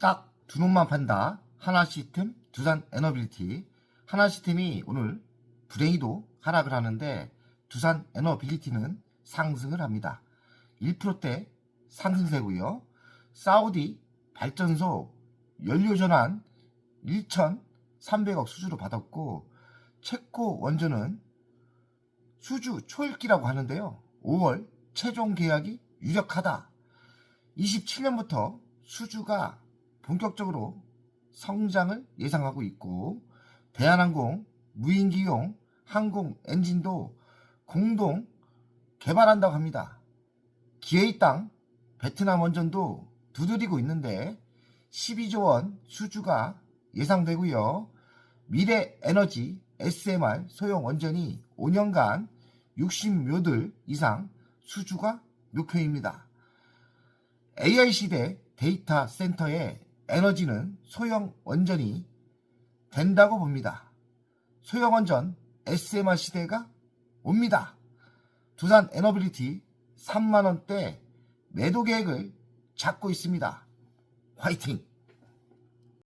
딱 두 놈만 판다. 하나 시스템, 두산 에너빌리티. 하나 시스템이 오늘 불행히도 하락을 하는데 두산 에너빌리티는 상승을 합니다. 1%대 상승세고요. 사우디 발전소 연료 전환 1,300억 수주로 받았고 체코 원전은 수주 초읽기라고 하는데요. 5월 최종 계약이 유력하다. 27년부터 수주가 본격적으로 성장을 예상하고 있고 대한항공 무인기용 항공 엔진도 공동 개발한다고 합니다. 기회의 땅 베트남 원전도 두드리고 있는데 12조 원 수주가 예상되고요. 미래 에너지 SMR 소형 원전이 5년간 60묘들 이상 수주가 목표입니다. AI 시대 데이터 센터의 에너지는 소형 원전이 된다고 봅니다. 소형 원전 SMR 시대가 옵니다. 두산 에너빌리티 3만원대 매도 계획을 잡고 있습니다. 화이팅!